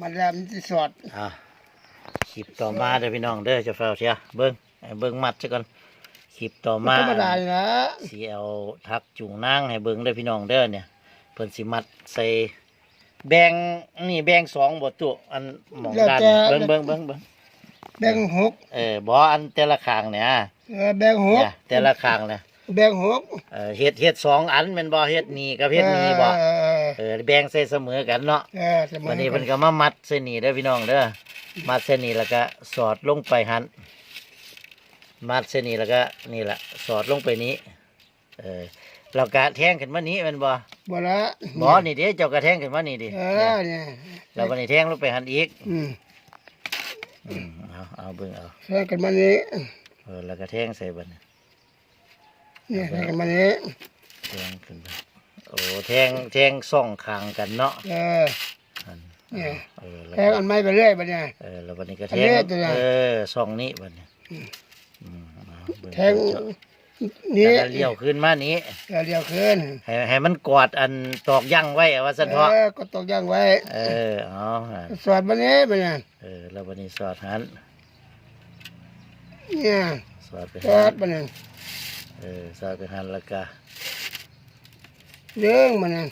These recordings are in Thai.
มันแล้วมันสิสอดอะคลิปต่อมาเด้อพี่น้องเด้อเจะเฝ้าเชียเบิ้งให้เบิ้งมัดซะก่อนคลิปต่อมันมาธรรมดาเลยนะสีเอาทักจุงนางให้เบิ้งเด้อพี่น้องเด้อเนี่ยเพิ่นสิมัดใส่แบ่งนี่แบ่งสองบ่ตุอันหมองด้านเบิ้งเบิ้งเบิ้งเบิ้งแบ่งหกเออบ่อันแต่ละข้างเนี่ยเออแบ่งหกเนี่ยแต่ละข้างเนี่ยแบ่งหกเออเฮ็ดเฮ็ดสองอันแม่นบ่เฮ็ดนี่กับเฮ็ดนี่บ่เออ เออแบ่งใส่เสมอกันเนาะเออเสมอวันนี้เพิ่นก็มามัดเส้นนี้เด้อพี่น้องเด้อมัดเส้นนี้แล้วก็สอดลงไปหันมัดเส้นนี้แล้วก็นี่แหละสอดลงไปนี้เออเรากะแทงขึ้นมานี้แมันบ่บ่ละบ่นี่เด้เจ้ากระแทงขึ้นมานี่ดิเออเนี่ยแล้ววันนี้แทงลงไปหันอีกอืมอืมเอาเอาเบิ่งเอาใส่กันมานี้เออแล้วก็แทงใส่บัดนี้เนี่ยใส่กันมานี้แทงขึ้นไป โอ้แทงแทงส่องข้างกันเนาะเอออันเนี่ย เออแล้วแทงก็อันไม้ไปเรื่อยไปเนี่ย เออแล้ววันนี้ก็อัแทนงนี้ตัวไหนเออส่องนี้บัดนี้อืมเอาเบิ่แทงเจาะนี้แล้วก็เลี้ยวขึ้นมานี้เออเลี้ยวขึ้นให้ให้มันกอดอันตอกยั่งไว้อะว่าสันเถาะเออก็ตกย่างไว้เออเอาฮะสอดมานี้ไปเนี่ยเออแล้ววันนี้สอดหันเนี่ยสอดไปสหัอดนมาเนี่ยเออสอดไปหันแล้วก็ เรื่องมาเนี่ย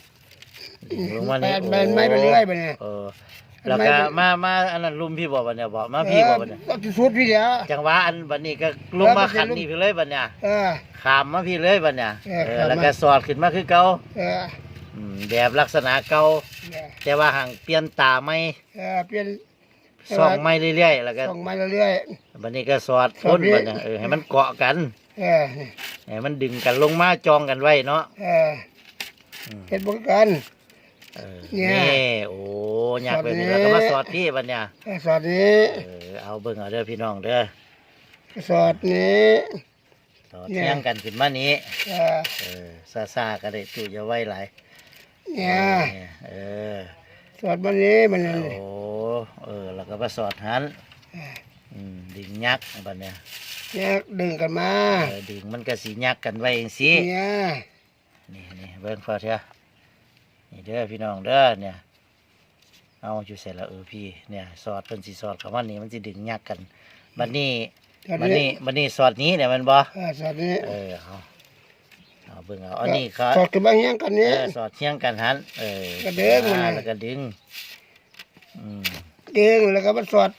ดิ่งลงมาแบนี่นแบนไม้ไปเรื่อยไปเนี่ย เออแล้วก็มามาอันนั้นลุมพี่บอกบัดเนี่ยบอกมาพี่บอกบัดเนี่ยก็จะสุดพี่เดียว จังหวะอันบัดนี้ก็ลงมาขันนี่พี่เลยบัดเนี่ยเออ ขามมาพี่เลยบัดเนี่ยเออเออขามมา แล้วก็สอดขึ้นมาคือเก่าเอออืมแบบลักษณะเก่าเนี่ยแต่ว่าห่างเปลี่ยนตาไม่เออเปลี่ยนส่องไม่เรื่อยๆแล้วก็ส่งมาเรื่อย บัดนี้ก็สอดสอพ่ดนนี่บัดเนี่ยเออให้มันเกาะกันๆ เออให้มันดึงกันลงมาจองกันไว้เนาะ เออ เฮ็ดบ่กันเออเนี่นี่ยโอ้ยากไปนี่สอดนี้แล้วก็มาสอดพี่บัดเนี่ยเออสอดนี้เออเอาเบิ่งเอาเด้อพี่น้องเด้อสอดนี้สอดเนี่ยเทียงกันขึ้นมานี้เออเออซาซาๆก็ได้ตู้จะไว้หลายเนี่ยเออ สอดมานี้มันโอ้ เออ แล้วก็มาสอดหันอืมดิ่งยักษ์บัดเนี่ยเนี่ยดึงกันมาเออดิ่งมันก็สียักษ์กันไว้เองสิเนี่ย นี่นี่เบิ่งพอเถอะนี่เด้อพี่น้องเด้อเนี่ย เอาอยู่เสร็จแล้วเออพี่เนี่ยสอดเพิ่นสิสอดคำว่านี้มันสิดึงยักกันบัดนี้สอดบัดนี้นี้บัดนี้สอดนี้เนี่ยมันบ่เออสอดนี้เออเอาเอาเบิ่งเอาอันนี้เขาสอดกันมาเฮียงกันเอนี้อสอดเทียงกันหันเออก็ดึงมันอ่าน่ะแล้วก็ดึงอืมดึงแล้วก็มาสอด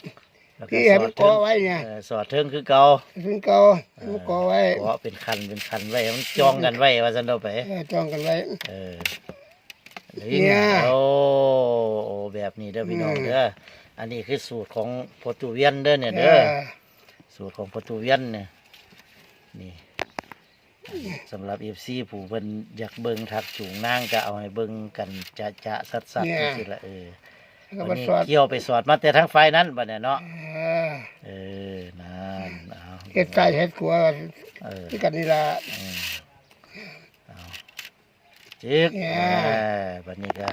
แล้วก็ที่ให้สอมัดนเทิเกางไว้เนี่ยเออสอดเทิงคือเก่าถึงเก่าให้มันเกาไว้เกาะเป็นคันเป็นคันไว้ให้มันจ้องกันไว้ว่าซั่นเอาไป เออจ้องกันไว้ เออเนี่ย โอ้โอ้แบบนี้เด้อพี่น้องอืมเด้ออันนี้คือสูตรของโปรตุเวียนเด้อเนี่ยเอเด้อ อ สูตรของโปรตุเวียนเนี่ยนี่สำหรับเอฟซีผู้เพิ่นอยากเบิ่งทักจูงนางก็เอาให้เบิ่งกันจะจะสัดสัดจังซี่ละเออแล้ว ก็วันมานี้สอดเกี่ยวไปสอดมาแต่ทั้งไฟนั้นบัดเนี่ยเนาะเออเออนั่นเอาเฮ็ดไก่เฮ็ดขัวกันเออที่กันนี่ล่ะอืมเอาจึกเนี่ยเออบัดนี้ก็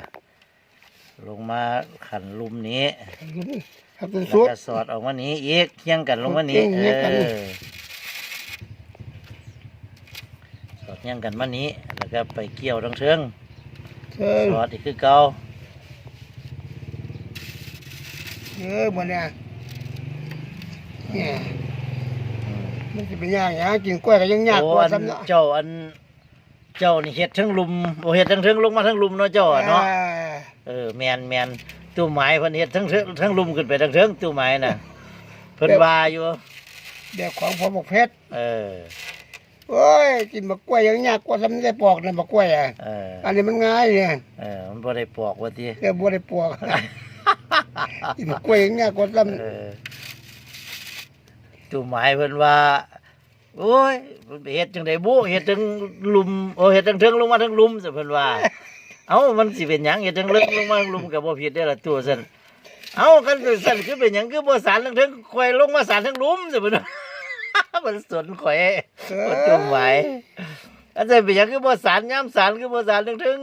ลงมาขันลุมนี้ครับเป็นแล้วสุดก็สอดออกมานี้อีกเคียงกันลงมานี้เคียงกันเออสอดเคียงกันมานี้แล้วก็ไปเกี่ยวทั้งเทิงเชิงสอดอีกคือเก่า เออมันเนี่ยเนี่ยอืมมันจะเป็นยากหยังกินกล้วยก็ยังยากโอ้กว่าอันซ้ำเนาะเจ้าอัน เจ้านี่เฮ็ดทั้งลุมโอ้เฮ็ดทั้งเทิงลงมาทั้งลุมเนาะเจ้าอะเนาะออเออแมนแมนตู้ไม้เพิ่นเฮ็ดทั้งเทิงทั้งลุมขึ้นไปทั้งเทิงตู้ไม้น่ะเพิ่นว่าอยู่แบบของพ่อบอกเพชรเออโอ้ยกินบักกล้วยยังยากกว่าซ้ำได้ปอกนั่นบักกล้วยอะเอออันนี้มันง่ายเนี่ยเออมันบ่ได้ปอกว่าติเดี๋ยวบ่ได้ปอก กินบักกล้วยยังยากกว่าซ้เออตู้ไม้เพิ่นว่า โอ้ยเฮ็ดจังได๋บุเฮ็ดทั้งลุมโอ้เฮ็ดทั้งเทิงลงมาทั้งลุมซะเพิ่นว่า เอ้ามันสิเป็นหยังเฮ็ดทั้งเลิกลงมาทั้งลุมก็บ่ผิดได้อล่ะตัวซั่นเอ้าคันเป็นซั่นคือเป็นหยังคือบ่สารทั้งเทิงข่อยลงมาสารทั้งลุมซะเพิ่นว่า มันสนข่อยำเอบ่ตู้ไม้ อันนั้นเป็นหยังคือบ่สารยามสารคือบ่สารทั้งเทิง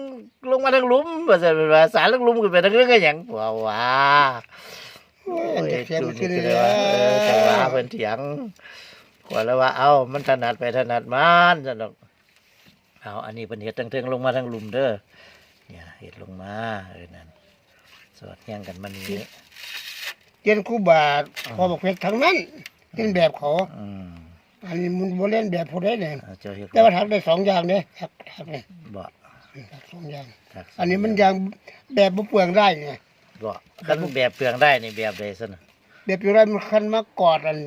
ลงมาทั้งลุ่มว่าซั่นเพิ่นว่าสารทั้งลุ่มขึ้นไปทั้งเทิงก็หยังว่าว่าโอ้ยอันจะเสียจุมันดขึ้นนี้เลเลยว่าเออจังหวะเพิ่นเถียงกว่าแล้วว่า เอ้ามันถนัดไปถนัดมันซั่นดอกเอาอันนี้เพิ่นเฮ็ดทั้งเทิงลงมาทั้งลุมเด้อเนี่ยเฮ็ดลงมาเออนั่นสอดเฮียงกันมันนี้เรียนครูบาทพอบอกเพชรทั้งนั้นเล่นแบบเขาอืม อันนี้มันบ่เล่นแบบผู้ใดเนี่ยเอาเจ้าเฮ็ดแต่ว่าทักได้สองอย่างเนี่ยทักทักเนี่ยบ่ทักสองอย่างทักอันนี้มันอย่างแบบบ่เปลืองได้ไงบ่คันแบบเปลืองได้นี่แบบใดซั่นน่ะแบบอยู่ได้มันคันมากอดอัน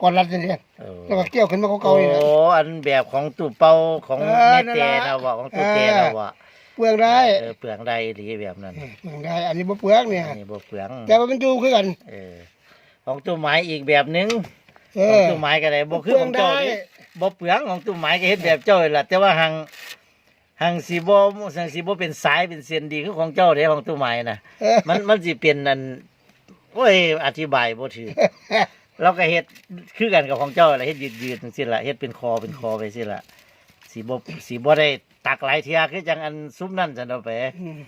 กอดรัดเนี่ยเออแล้วก็เกี่ยวขึ้นมาเขาเก่าโอ้อีกนะ อันแบบของตู้เป่าของเออแม่นั่นเตล่ะนะบ่ของตู้เออเตนะบ่เปลืองได้เออเปลืองได้หรือแบบนั้นเปลืองได้ อันนี้บ่เปลืองเนี่ย อันนี้บ่เปลืองแต่ว่ามันอยู่คือกัน เออของตู้ไม้อีกแบบหนึง เอของอตู้ไม้ก็ได้บ่คือเปลืขอองงเจ้าได้นี่บ่เปลืองของตู้ไม้ก็เฮ็ดแบบเจ้านี่ล่ะแต่ว่าหังหังสิบ่หังสิบ่เป็นสายเป็นเส้นดีคือของเจ้าเด้ของตู้ไม้น่ะ เออมันมันสิเป็นอันโอ้ยอธิบายบ่ถูกเราก็เฮ็ดคือกันกับของเจ้าแหละเฮ็ดยืดๆจังซี่ล่ะเฮ็ดเป็นคอเป็นคอไปซี่ล่ะสิบ่สิบ่ได้ตักหลายเที่ยคือจังอันซุ้มนั่นซั่นเอาไป อืม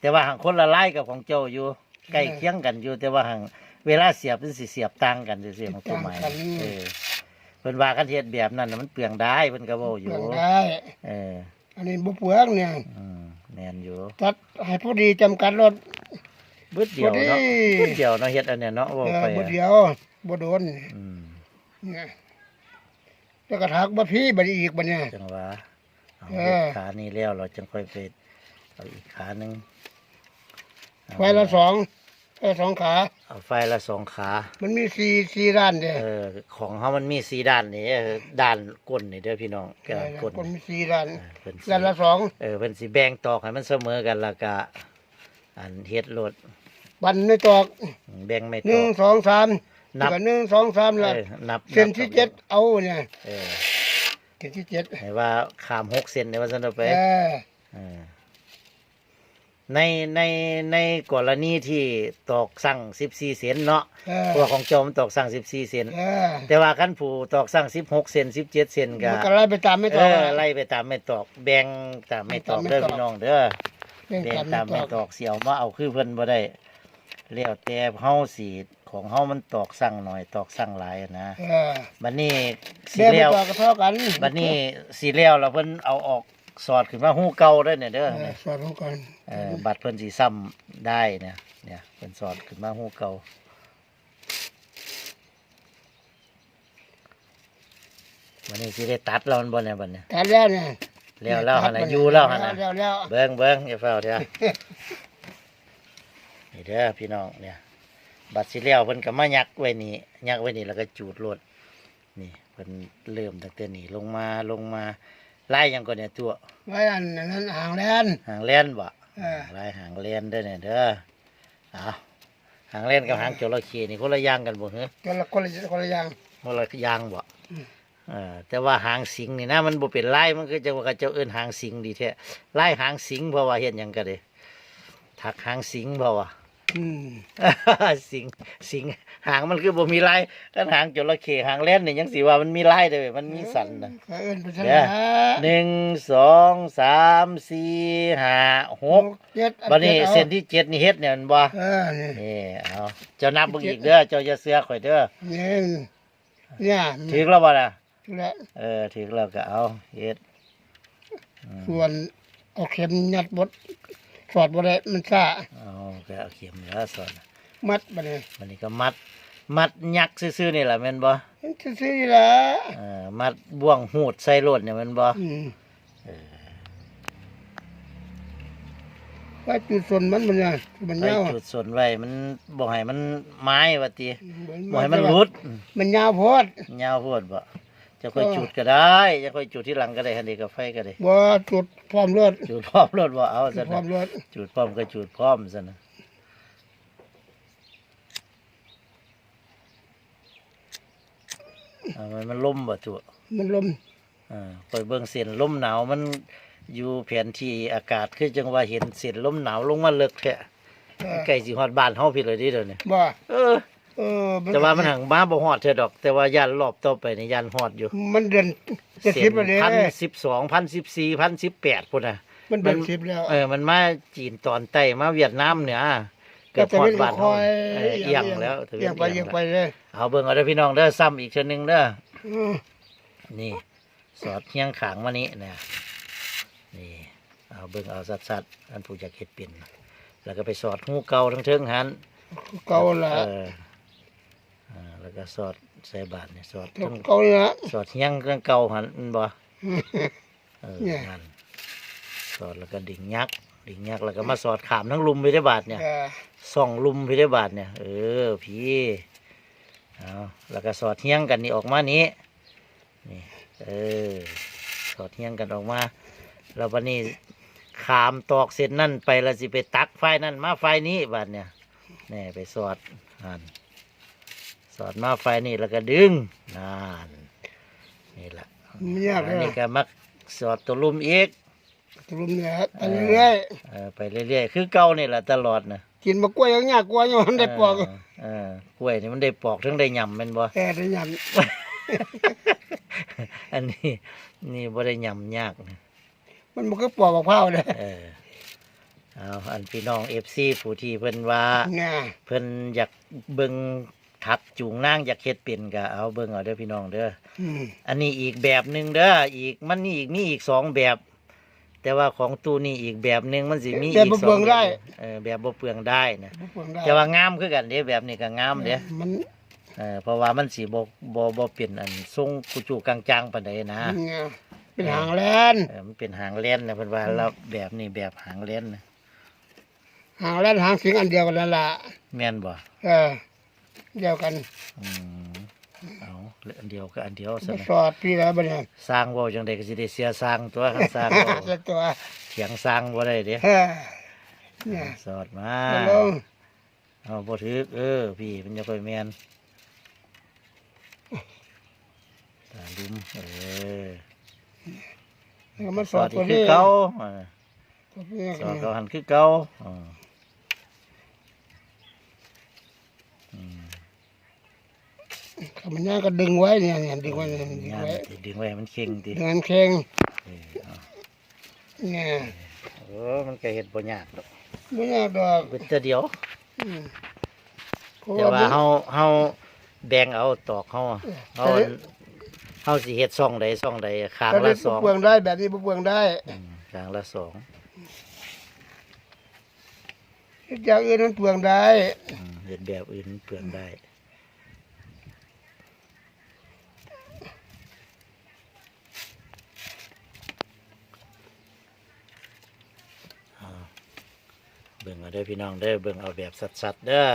แต่ว่าหังคนละลายกับของเจ้าอยู่ใกล้เคียงกันอยู่ แต่ว่าหัง เวลาเสียบมันสิเสียบต่างกันซื่อๆของตัวไม้ต่างกัน เออเพิ่นว่ากันเฮ็ดแบบนั้นน่ะมันเปลืองได้เพิ่นก็เว้าอเปยู่ลืองได้ เออ อันนี้บ่เปลืองเนี่ยอืมแม่นอยู่ตัดให้พอดีจำกัดรถ บึดเดียวเนาะพอดี บึดเดียวเนาะเฮ็ดอันเนี้ยเนาะเว่าเออไปบ่อะเดียวบ่โดนอืมเนี่ยแล้วก็ทักบ่พี่บัดนี้อีกบัดเนี่ย จังว่าเอาเอเฮ็ดอขานี้แล้วเราจึงค่อยไปเอาอีกขาหนึงเอาไฟละสอง ไฟละสองขา เอาไฟละสองขา มันมีสี่สี่ด้านเด้เออ ของเฮามันมีสีด้านนี่เออด้านก้นนี่เด้อพี่น้องเอด้าอนก้นคนมีสี่ด้านเออเพิ่นสิด้านละสองเออเพิ่นสิแบ่งตอกให้มันเสมอกันแล้วก็อันเฮ็ดโลดบันไม่ตอกแบ่งไม่หตนึ่องก สองสามนับ แล้วก็หนึ่งสองสามเอแล้วอนับเส้นนับที่เจ็ดเอาเนี่ยเออเส้นที่เจ็ดให้ว่าขาม6เซนได้ว่าซั่นเอาไปเออเออ ในในในกรณีที่ตอกสั่ง14เซนเนาะเอเพอราะว่าของเจ้ามันตอกสั่ง14เซนเออแต่ว่าคันผู้ตอกสั่ง16เซน17เซนก็มันก็ไล่ไปตามไม่เอตอก อไล่ไปตามไม่ตอก แบ่งตามไม่ตอกตามไม่เด้อตอก พี่น้องเด้อเรื่องแบ่งการตามไม่ไม่ตตออกกเสียวมาเอาคือเพิ่นบ่ได้แล้วแต่เฮาสิของเฮามันตอกสั่งหน่อยตอกสั่งหลายนะเออบัดนี้สิแบ่งไม่แล้วตอกก็เท่ากันบัดนี้สิแล้วแล้วเพิ่นเอาออก สอดขึ้นมาฮู้เก่าเด้อเนี่ยเด้อเออสอนเขาก่อนเออบัดเพิ่นสิซ้ำได้เนี่ยเนี่ยเพิ่นสอดขึ้นมาฮู้เก่าบัดนี้สิได้ตัดแล้วมันบ่เนี่ยบัดเนี่ยตัดแล้วเนี่ยแล้วแล้วหั่นน่ะอยู่แล้วหั่นน่ะแล้วแล้วเบิ้งเบิ้งอย่าเฝ้าเถอะนี่เด้อพี่น้องเนี่ย บัตรสิเลี้ยวเพิ่นก็มายักไว้นี่ยักไว้นี่แล้วก็จูดรถนี่เพิ่นเริ่มตั้งแต่นี่ลงมาลงมา ไล่ยังก่อนเนี่ยตัวไว้อันนั้นอ่างแลนหางเล่นบ่เออไล่หางเล่นเด้อเนี่ยเด้อเอาหางเล่นกับหางจระเข้นี่คนละอย่างกันบ่เหรอคนละคนละคนละอย่างคนละอย่างบ่อืมเออแต่ว่าหางสิงนี่นะมันบ่เป็นไล่มันคือจะว่าเขาเจ้าเอิ้นหางสิงดีแท้ไล่หางสิงเพราะว่าเฮ็ดหยังก็ได้ถักหางสิงเพราะว่า อืม สิงสิงหางมันคือบ่มีลายกันหางจระเข้หางแล่นนี่ยังสิว่ามันมีลายเด้อเว้ยมันมีสันนะเขาเอิ้นไปซะเดี๋ยวนะหนึ่งสองสามสี่ห้าหกเจ็ดบัดนี้จ็ดอาเส้นที่เจ็ดนี่เฮ็ดเนี่ยมันบ่เออนี่นี่เอาเจ้านับเบิ่งอีกเด้อเจ้าอย่าเสือข่อยเด้อนี่เนี่ยถึกแล้วบ่ล่ะ และเออถึกแล้วก็เอาเฮ็ดอืมส่วนเอาเข็มยัดบดสอดบ่ได้มันซ่าเอา ก็เอาเข็มแล้วสอนมัดบัดนี้บัดนี้ก็มัด มัดยักซื่อๆนี่แหละแม่นบ่มันซื่อๆนี่ล่ะเออมัดบ่วงหูดใส่รถเนี่ยแม่นบ่อืมว่าจุดส่วนมันมันเนี่ยมันไปยาวจุดส่วนไว้มันบ่ให้มันไม้ว่าติบ่บ่ให้มันหลุด มันยาวโพดยาวโพดบ่จะค่อยจุดก็ได้จะค่อยจุดที่หลังก็ได้คันนี้ก็ไฟก็ได้บ่จุดพร้อมรถจุดพร้อมรถบ่เอาจุซะดพร้อนะมรถจุดพร้อมก็จุดพร้อมซะนะ อามันมันลมบ่ตัวมันลมอ่าคอยเบิ่งเส้นลมหนาวมันอยู่แผนที่อากาศคือจังว่าเห็นเส้นลมหนาวลงมาเลิกแท้เออใกล้สิฮอดบ้านเฮาพี่เลยเดิเดี๋ยวนี้บ่เออ เออแต่ว่ามันหังมาบ่ฮอดเท่าดอก แต่ว่าย่านรอบต่อไปนี่ย่านฮอดอยู่มันเดือนจะเส้สิบนแล้วเด้พันสิบสองพันสิบสี่พันสิบแปดพุ่นน่ะ มันเดือนสิบแล้ว เออมันมาจีนตอนใต้มาเวียดนามเนี่ย เกือบแต่ฮอไม่ดได้บ้านคเฮาอยเออเอียงแล้วเอียงไปเอียงไปเลยเอาเบิ่งเอาเด้อพี่น้องเด้อซ้ำอีกเทื่อนึงเด้ออืมนี่ สอดเฮียงขางมานี่เนี่ยนี่ เอาเบิ่งเอาสัดๆอันผู้อยากเฮ็ดเป็นแล้วก็ไปสอดหูเก่าทั้งเทิงหันเก่าละเอออ่าแล้วก็สอดใส่บาทเนี่ยสอดทั้งเก่าละสอดเฮียงเรื่องเก่าหันมันบ่เออเนี่ยนั่นสอดแล้วก็ดิ่งยักษ์ ดิ่งยักษ์แล้วก็มาสอดขามทั้งลุมไปได้บาทเนี่ยเออส่องลุมไปได้บาทเนี่ย เออพี่เอาแล้วก็สอดเฮียงกันนี่ออกมานี้นี่เออสอดเฮียงกันออกมาแล้ววันนี้ขามตอกเส้นนั่นไปแล้วสิไปตักไฟนั่นมาไฟนี้บาทเนี่ยแนี่ไปสอดนั่นสอดมาไฟนี่แล้วก็ดึงนั่นนี่แหละไม่ยากอัเลนยนี้ก็มักสอดตัวลุมอีก ตรุมเนี่ยไปเรื่อยเออไปเรื่อยๆคือเก่านี่แหละตลอดนะๆกินมะกล้วยยังยากกว่าย้อนได้ปอกเออเออกล้วยนี่มันได้ปอกทั้งได้ยำแมันบ่เออได้ยอันนี้ นี่บ่ได้ยำยากนะำมันบ่คือปอกมะพร้าวเลยเออเอาอันพี่น้องเอฟซีผู้ที่เพิ่นว่าน่ะเพิ่นอยากเบิ่งทักจูงนางอยากเฮ็ดเป็นก็เอาเบิ่งเอาเด้อพี่น้องเด้ออืมอันนี้อีกแบบหนึ่งเด้ออีกมันนี่อีกมีอีกสองแบบ แต่ว่าของตู้นี่อีกแบบหนึ่งมันสิมีแต่อีกบ่สอเปลืองงแบได้บเออแบบบ่เปลืองได้นะบ่เปลืองได้แต่ว่างามคือกันเด้แบบนี้ก็งามเด้มันเออเพราะว่ามันสิบ่บ่บ่เป็นอันทรงกุจูกลางๆปานใดนะเนี่ยเป็นหางแลนเออมันเป็นหางเล่นนะเพิ่นว่าแล้วแบบนี้แบบหางเล่นนะหางแลนหางสิงอันเดียวกันนั่นล่ะแม่นบ่เออเดียวกัน อืมเอา อันเดียวก็อันเดียวซะมานะสอดพี่แล้วบัดเนี่ยสร้างเว้าจังไดก็สิได้เสียสร้างตัวคันสร้างเว้าเจ้าตัวเถียงสร้างบ่ได้เด้เออเนี่ยสอดมาเอาลงเอาบ่ถึกเออ พี่มันจะค่อยแม่นตาลุมเออแล้วก็มาสสออดดตัวคืนี้อเก่าเออตัวนี้สอดเก่าหันคือเก่าอ่าอืมถ้า มันย่างก็ดึงไว้เนี่ยเนี่ยดึงไว้เนี่ยดึงงานไว้สิดึงไว้ให้มันเข่งติดึงอันเข่งเออเอาเนี่ยเออมันก็เฮ็ดบ่ยากดอกไม่ยากดอกเป็นแต่เดียวอืมเพราะแต่ว่าว่าเฮาเฮาแบ่งเอาตอกเฮาอะเฮาอันเฮาสิเฮ็ดซ่องใดซ่องใดข้างถ้าละได้สองเปลืองได้แบบนี้บ่เปลืองได้อืมข้างละสองอย่างอื่นมันเปลืองได้อืมเฮ็ดแบบอื่นเปลืองได้ เบิ่งเอาเด้อพี่น้องเด้อเบิ่งเอาแบบสัดๆเด้อ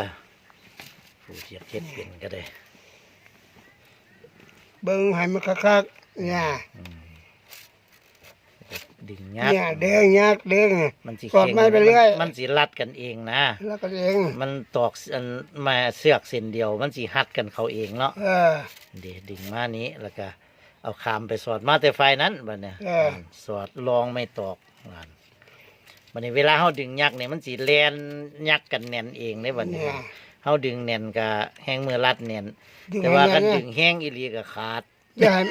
ผู้ที่อยากเฮ็ดเป็นก็ได้เบิ่งให้มันคักๆเนี่ยดิ่งยักเนี่ยเด้งยักเด้งมันสิสอดไม้ไปเรื่อยมันสิรัดกันเองนะแล้วก็เอง มันตอกอันมาเสือกเส้นเดียว มันสิหัดกันเขาเองเนาะเออเดี๋ยวดิ่งมานี้แล้วก็ เอาคามไปสอดมาแต่ไฟนั้นบัดเนี่ยเออสอดลองไม่ตอกนั่น บัดนี้เวลาเฮาดึงยักเนี่ยมันสิแลนยักกันแน่นเองเด้บัดนี้เนี่ยเฮาดึงแน่นก็แห้งมือรัดแน่นดึงแต่ให้ว่ามัคันนเนี่ยดึงแห้งอีหลีก็ขาด อย่าให้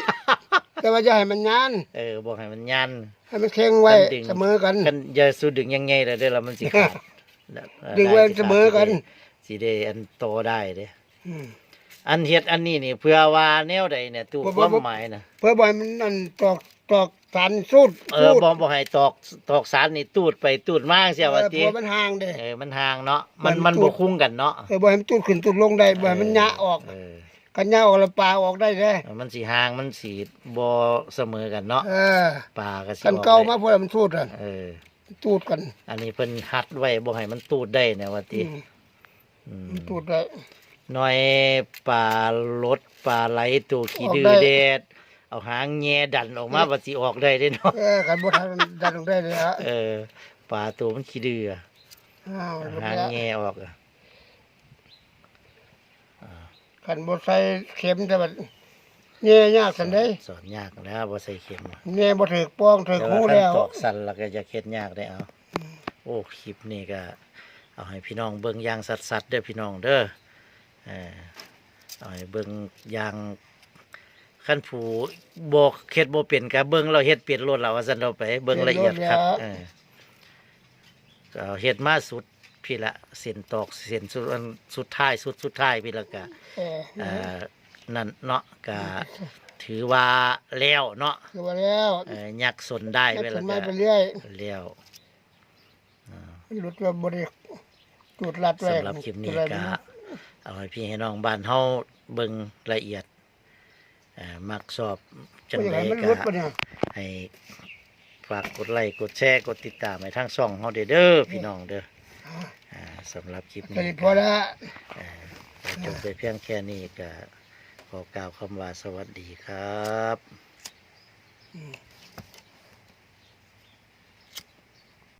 แต่ว่าอย่าให้มันยานเออบอกให้มันยัน ให้มันเข่งไว้มันดึง เสมอกัน กันอย่าสู้ดึงยังไงเลยเด้อแล้วมันสิขาดแล้วดึงไว้ด้สิขาเสมอกัน สิได้อันโตได้เด้ อืม อันเฮ็ดอันนี้นี่เพื่อว่าแนวใดเนี่ยตู้บ่คบ่วามบ่หมายนะเพื่อบ่ให้มันนั่นตอก ตอกสันสุดเอสุอดบ่บ่ให้ตอกตอกสารนี่ตูดไปตูดมาเสียว่าเออติเพราะมันห่างเด้ เออมันห่างเนาะมันมัมันนตูบ่ดคุ้งกันเนาะเออบ่ให้มันตุดขึ้นตุดลงได้บ่ให้มันยะออกเออกันยะออกแล้วปลาออกได้เด้เออมันสิห่างมันสิบ่เสมอกันเนาะเออปลาก็สิกันออกเก่าได้มาพวกมันสูดอะเออ ตูดกันอันนี้เพิ่นหัดไว้บ่ให้มันตูดได้เนี่ยว่าติอืมอืมมันตูดได้ หน่อยปลาลดปลาไหลตัวขี้ออกดื้อได้ เด็ด เอาหางแง่ดันออกมาว่าสิออกได้เด้เนาะเออกันบ่ทันดันลงได้เลยฮะเออปลาตัวมันขี้ดื้ออะอ้าวเอาลงหางแล้วแง่ออกอะกันบ่ใส่เข็มแต่ว่าแย่ยากสันได้สอนยากแล้วบ่ใส่เข็มอะแย่บ่ถึกป้องถึกแต่หูว่าคันแล้วตอกสั่นแล้วก็จะเฮ็ดยากได้เอาโอ้คลิปนี้ก็ เอาให้พี่น้องเบิ่งอย่างสัดๆเด้อพี่น้องเด้อเออเอาให้เบิ่งอย่าง ขั้นผู้บ่เฮ็ดบ่เป็นก็เบิ่งเราเฮ็ดเป็นโลดแล้วว่าซั่นเราไปเบิ่งละเอียดครับเออก็เอาเฮ็ดมาสุดพี่ละเส้นตอกเส้นสุดอันสุดท้ายสุดสุดท้ายพี่ละก็เออเอ่อนั่นเนาะก็ถือว่าแล้วเนาะคือว่าแล้วเอ่อยักสนได้แล้วเวขึ้ลานมาก็ไปเรื่อยแล้วเมันหลุดว่าบ่ได้จุดลัดไว้สำหรับคลิปนี้จุดลัดก็ไว้เอาให้พี่ให้น้องบ้านเฮาเบิ่งละเอียดเอ่อมักสอบจังบ่อยากไดให้มันหก็ลุดปะเนี่ยให้ฝากกดไลค์กดแชร์กดติดตามให้ทางช่องเฮาเด้อเด้อพี่น้องเด้ออ่าสำหรับคลิปก็นี้ได้พอละเอ่อขอจบไปเพียงแค่นี้ก็ขอกล่าวคำว่าสวัสดีครับ อืม